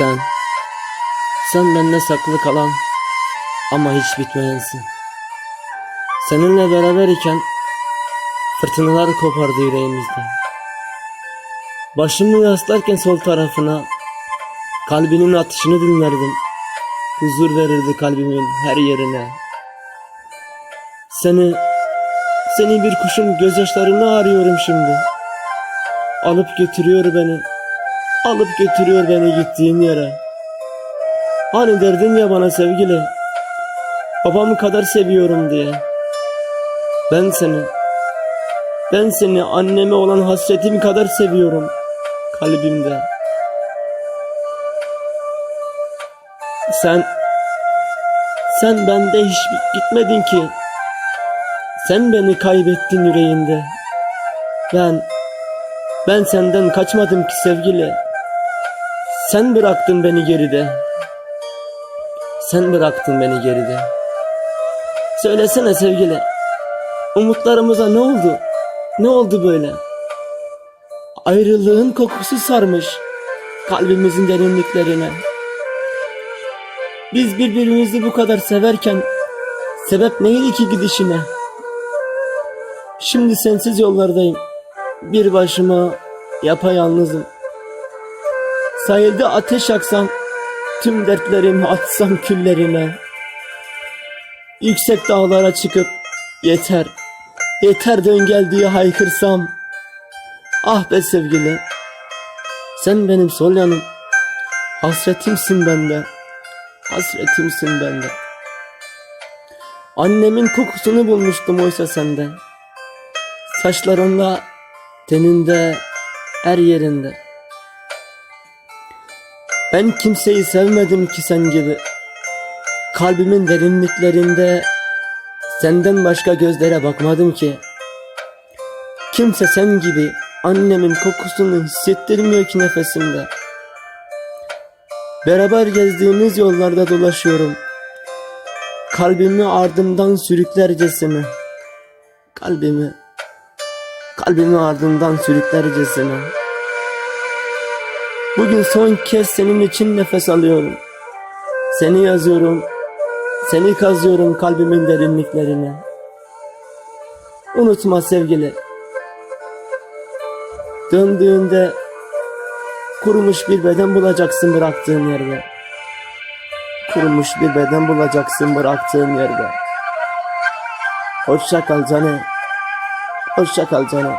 Sen, sen bende saklı kalan ama hiç bitmeyensin. Seninle beraber iken fırtınalar kopardı yüreğimizde. Başımı yaslarken sol tarafına kalbinin atışını dinlerdim. Huzur verirdi kalbimin her yerine. Seni, seni bir kuşun gözyaşlarını arıyorum şimdi. Alıp götürüyor beni. Alıp götürüyor beni gittiğin yere. Hani derdin ya bana sevgili. Babamı kadar seviyorum diye. Ben seni. Ben seni anneme olan hasretim kadar seviyorum. Kalbimde. Sen sen bende hiç gitmedin ki. Sen beni kaybettin yüreğinde. Ben ben senden kaçmadım ki sevgili. Sen bıraktın beni geride. Sen bıraktın beni geride. Söylesene sevgili. Umutlarımıza ne oldu? Ne oldu böyle? Ayrılığın kokusu sarmış kalbimizin derinliklerine. Biz birbirimizi bu kadar severken sebep neydi ki gidişine? Şimdi sensiz yollardayım. Bir başıma yapayalnızım. Sahilde ateş yaksam tüm dertlerimi atsam küllerine. Yüksek dağlara çıkıp yeter, yeter dön gel diye haykırsam. Ah be sevgili, sen benim sol yanım, hasretimsin bende, hasretimsin bende. Annemin kokusunu bulmuştum oysa sende. Saçlarında, teninde, her yerinde. Ben kimseyi sevmedim ki sen gibi. Kalbimin derinliklerinde senden başka gözlere bakmadım ki. Kimse sen gibi annemin kokusunu hissettirmiyor ki nefesimde. Beraber gezdiğimiz yollarda dolaşıyorum. Kalbimi ardımdan sürüklercesine. Kalbimi, kalbimi ardımdan sürüklercesine. Bugün son kez senin için nefes alıyorum. Seni yazıyorum. Seni kazıyorum kalbimin derinliklerine. Unutma sevgili. Döndüğünde kurumuş bir beden bulacaksın bıraktığın yerde. Kurumuş bir beden bulacaksın bıraktığın yerde. Hoşça kal canım. Hoşça kal canım.